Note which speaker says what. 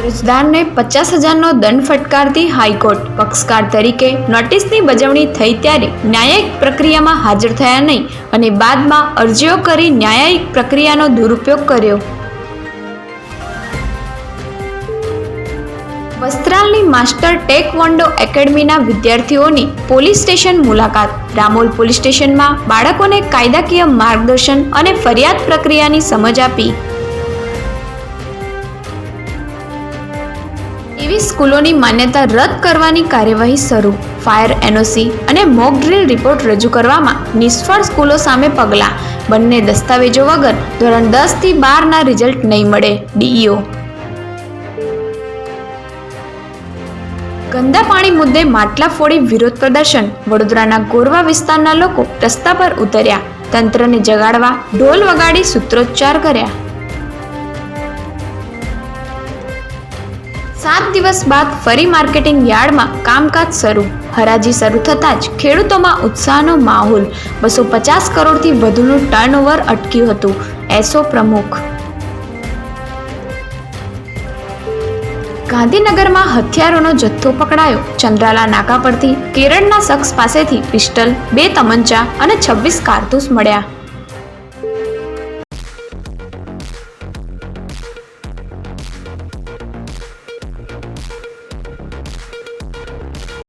Speaker 1: અરજદારને પચાસ હજારનો દંડ ફટકારતી હાઈકોર્ટ પક્ષકાર તરીકે નોટિસની બજવણી થઈ ત્યારે ન્યાયિક પ્રક્રિયામાં હાજર થયા નહીં અને બાદમાં અરજીઓ કરી ન્યાયિક પ્રક્રિયાનો દુરુપયોગ કર્યો. વસ્ત્રાલની માસ્ટર ટેકવોન્ડો એકેડમીના વિદ્યાર્થીઓની પોલીસ સ્ટેશન મુલાકાત. રામોલ પોલીસ સ્ટેશનમાં બાળકોને કાયદાકીય માર્ગદર્શન અને ફરિયાદ પ્રક્રિયાની સમજ આપી. એવી સ્કૂલોની માન્યતા રદ કરવાની કાર્યવાહી શરૂ. ફાયર એનઓસી અને મોક ડ્રીલ રિપોર્ટ રજૂ કરવામાં નિષ્ફળ સ્કૂલો સામે પગલાં. બંને દસ્તાવેજો વગર ધોરણ દસથી બારના રિઝલ્ટ નહીં મળે. ડીઈઓ. ગંદા પાણી મુદ્દે માટલા ફોડી વિરોધ પ્રદર્શન. વડોદરાના ગોરવા વિસ્તારના લોકો રસ્તા પર ઉતર્યા. તંત્રને જગાડવા ઢોલ વગાડી સૂત્રોચ્ચાર કર્યા. સાત દિવસ બાદ ફરી માર્કેટિંગ યાર્ડમાં કામકાજ શરૂ. હરાજી શરૂ થતાં જ ખેડૂતોમાં ઉત્સાહનો માહોલ. બસો પચાસ કરોડથી વધુનું ટર્નઓવર અટક્યું હતું. એસો પ્રમુખ. ગાંધીનગરમાં હથિયારોનો જથ્થો પકડાયો. ચંદ્રાલા નાકા પરથી કેરળના શખ્સ પાસેથી પિસ્ટલ, બે તમંચા અને છવ્વીસ કારતૂસ મળ્યા.